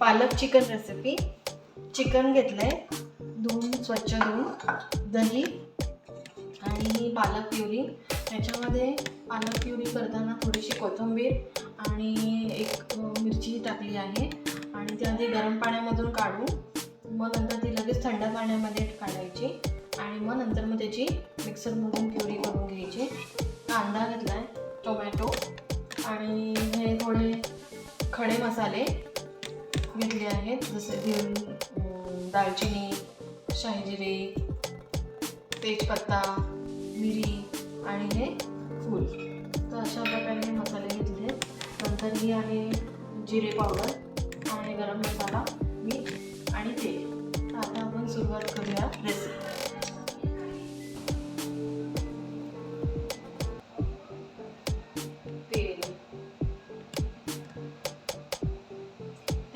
पालक chicken recipe chicken घेतलं आहे धुवून स्वच्छ धुवून. दही आणि पालक प्युरी. त्याच्यामध्ये पालक प्युरी करताना थोडीशी कोथिंबीर आणि एक मिरची टाकली आहे. आणि ती आधी गरम पाण्यामधून काढून मग नंतर ती लगेच थंड पाण्यामध्ये काढायची. आणि मग नंतर मग त्याची मिक्सरमधून प्युरी करून घ्यायची. कांदा घेतला आहे टोमॅटो आणि हे थोडे खडे मसाले. घेतले आहेत. जसे घेऊन दालचिनी शाहीजिरे तेजपत्ता मिरी आणि हे फूल. तर अशा प्रकारे हे मसाले घेतले आहेत. नंतर ही आहे जिरे पावडर आणि गरम मसाला मीठ आणि तेल. आता आपण सुरुवात करूया रेसिपी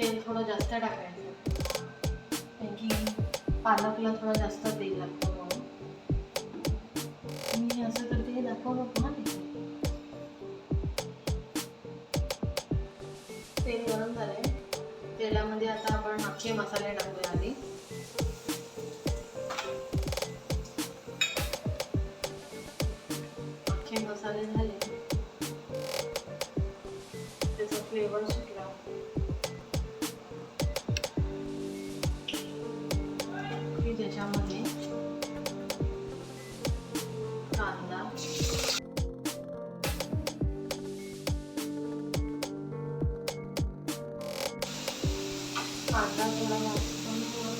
तेल थोडं जास्त टाकायचं. कारण की पालकला थोडं जास्त तेल लागतं म्हणून. मी असं करते हे दाखवलं नको ना तेल गरम झालंय. तेलामध्ये आता आपण मागचे मसाले टाकूया आधी. मसाले झाले. कांदा थोडा भाजून घेऊन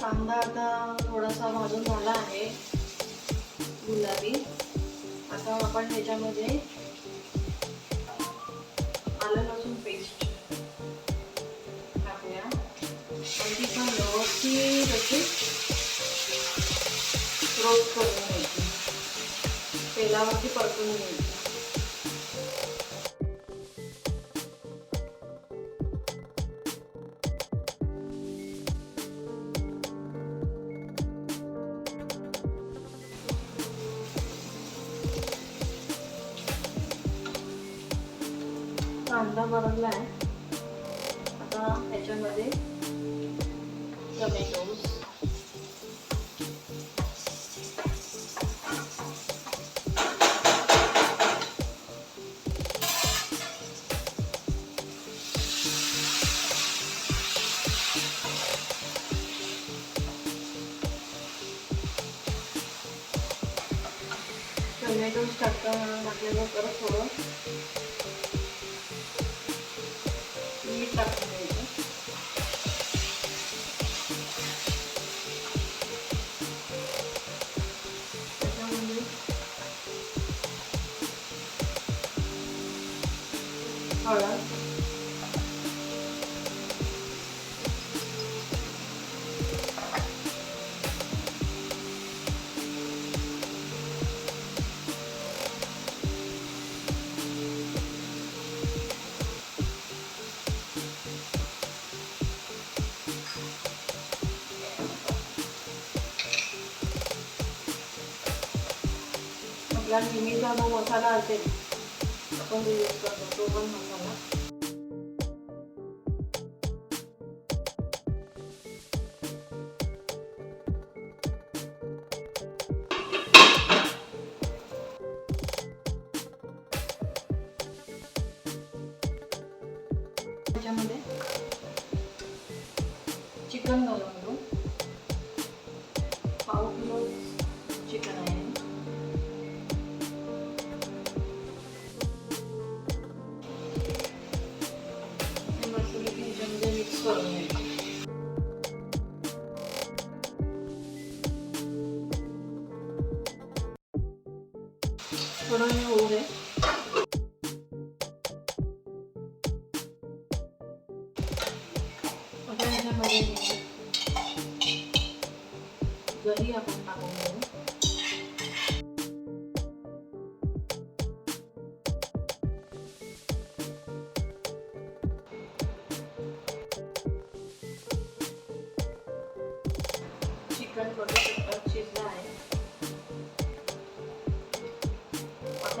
कांदा आता थोडासा भाजून झाला आहे. गुलाबी. आता आपण ह्याच्यामध्ये आलं लसूण पेस्ट टाकूया. आणि ती पण व्यवस्थित अशी रोस्ट तेलावरती परतून घ्यायची कांदा परतला आहे. आता ह्याच्यामध्ये टोमॅटोज. टोमॅटोज टाकता टाकल्यानं परत थोडं मीठ टाकून द्यायचं. त्याच्यामध्ये हळद आपला नेहमीचा जो मसाला असेल आपण जो यूज करतो तो पण मसाला त्याच्यामध्ये चिकन घालून घेऊ पाव थोडं हे होऊ दे आता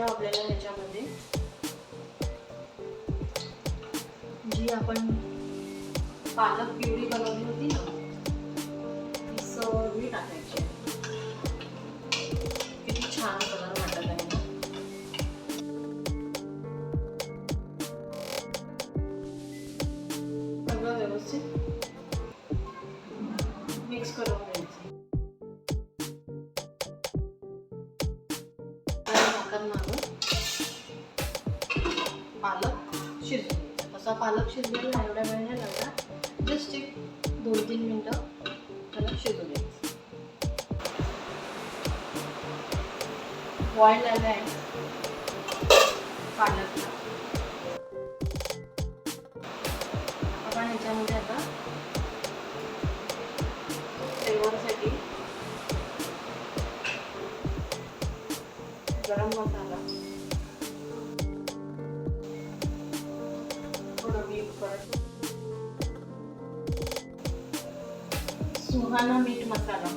आता आपल्याला ह्याच्यामध्ये. जी आपण पालक प्युरी बनवली होती ना ती सगळी टाकायची किती छान कलर वाटत आहे ना. सगळं व्यवस्थित मिक्स करून घ्यायचं. आणि झाकण पालक शिजू असा पालक शिजलेला एवढ्या वेळ नाही लागला जस्ट एक दोन तीन मिनटं त्याला शिजू द्यायचं. बॉईल आलं आहे पालकला सुहाना मीठ मसाला.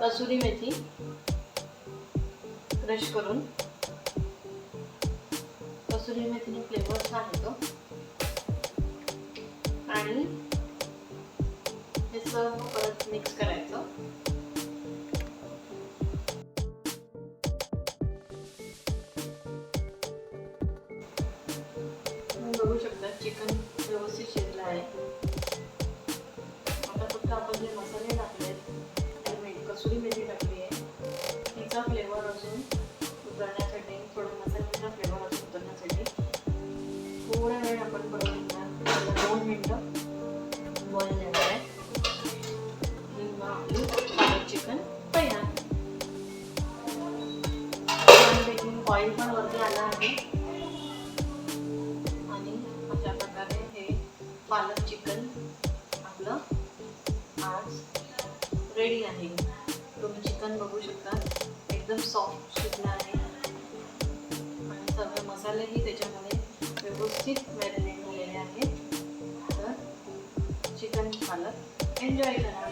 कसुरी मेथी. क्रश करून. कसुरी मेथीने फ्लेवर छान येतो आणि हे सर्व परत मिक्स करायचं. बघू शकता चिकन व्यवस्थित शिजलं आहे. आता फक्त आपण जे मसाले टाकले आहेत मेथी कसुरी मेथी टाकली आहे. तिचा फ्लेवर अजून उतरण्यासाठी थोडं मसाल्याचा फ्लेवर अजून उतरण्यासाठी. थोडा वेळ आपण बनवून घेणार दोन मिनटं बॉईल देणार आहे. आपली चिकन तयार छानपैकी ऑइल पण वरती आला आहे. पालक चिकन आपलं आज रेडी आहे. तुम्ही चिकन बघू शकता. एकदम सॉफ्ट शिजलं आहे. आणि सर्व मसालेही त्याच्यामध्ये व्यवस्थित मॅरिनेट झालेले आहेत. तर चिकन पालक एन्जॉय करा.